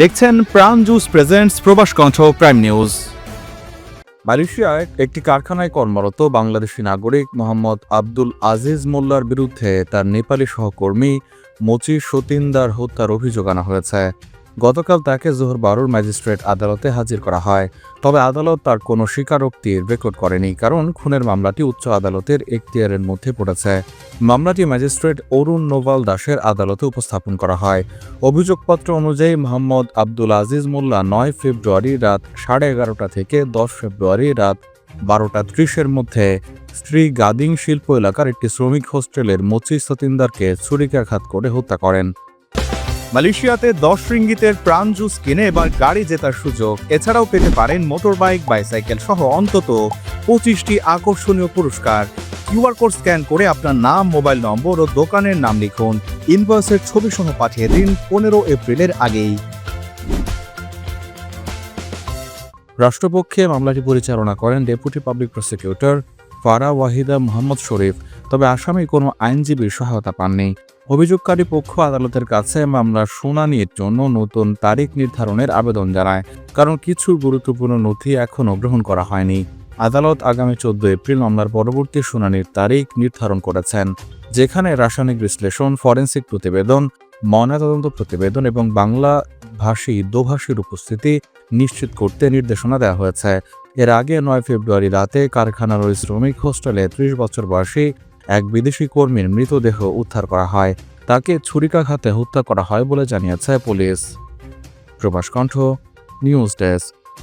দেখছেন প্রাণ juice presents প্রবাস কণ্ঠ প্রাইম নিউজ মালয়েশিয়ায় একটি কারখানায় কর্মরত বাংলাদেশি নাগরিক মোহাম্মদ আব্দুল আজিজ মোল্লার বিরুদ্ধে তার নেপালি সহকর্মী মচি সতিন্দার হত্যার অভিযোগ আনা হয়েছে। গতকাল তাকে জোহর বারুর ম্যাজিস্ট্রেট আদালতে হাজির করা হয়। তবে আদালত তার কোনো স্বীকারোক্তির রেকর্ড করেনি, কারণ খুনের মামলাটি উচ্চ আদালতের এখতিয়ারের মধ্যে পড়েছে। মামলাটি ম্যাজিস্ট্রেট অরুণ নোভাল দাসের আদালতে উপস্থাপন করা হয়। অভিযোগপত্র অনুযায়ী মোহাম্মদ আব্দুল আজিজ মোল্লা নয় ফেব্রুয়ারি রাত সাড়ে এগারোটা থেকে দশ ফেব্রুয়ারি রাত বারোটা ত্রিশের মধ্যে স্ত্রী গাদিং শিল্প এলাকার একটি শ্রমিক হোস্টেলের মচি সতিন্দারকে ছুরিকাঘাত করে হত্যা করেন। মালয়েশিয়াতে দশ রিঙ্গিতের প্রাণ জুস কিনে এবার গাড়ি জেতার সুযোগ। এছাড়াও পেতে পারেন মোটরবাইক, বাইসাইকেল সহ অন্তত পঁচিশটি আকর্ষণীয় পুরস্কার। কিউআর কোড স্ক্যান করে আপনার নাম, মোবাইল নম্বর ও দোকানের নাম লিখুন। ইনভয়েসের ছবি সহ পাঠিয়ে দিন পনেরো এপ্রিলের আগেই। রাষ্ট্রপক্ষে মামলাটি পরিচালনা করেন ডেপুটি পাবলিক প্রসিকিউটর ফারা ওয়াহিদা মোহাম্মদ শরীফ। তবে আসামি কোনো আইনজীবীর সহায়তা পাননি। অভিযোগকারী পক্ষ আদালতের কাছে মামলার শুনানির জন্য নতুন তারিখ নির্ধারণের আবেদন জানায়, কারণ কিছু গুরুত্বপূর্ণ নথি এখনও গ্রহণ করা হয়নি। আদালত আগামী চোদ্দ এপ্রিল মামলার পরবর্তী শুনানির তারিখ নির্ধারণ করেছেন, যেখানে রাসায়নিক বিশ্লেষণ, ফরেন্সিক প্রতিবেদন, ময়নাতদন্ত প্রতিবেদন এবং বাংলা ভাষী দোভাষীর উপস্থিতি নিশ্চিত করতে নির্দেশনা দেওয়া হয়েছে। এর আগে নয় ফেব্রুয়ারি রাতে কারখানার ওই শ্রমিক হোস্টেলে ত্রিশ বছর বয়সী এক বিদেশি কর্মীর মৃতদেহ উদ্ধার করা হয়। তাকে ছুরিকাঘাতে হত্যা করা হয় বলে জানিয়েছে পুলিশ। প্রবাস কণ্ঠ, নিউজ ডেস্ক।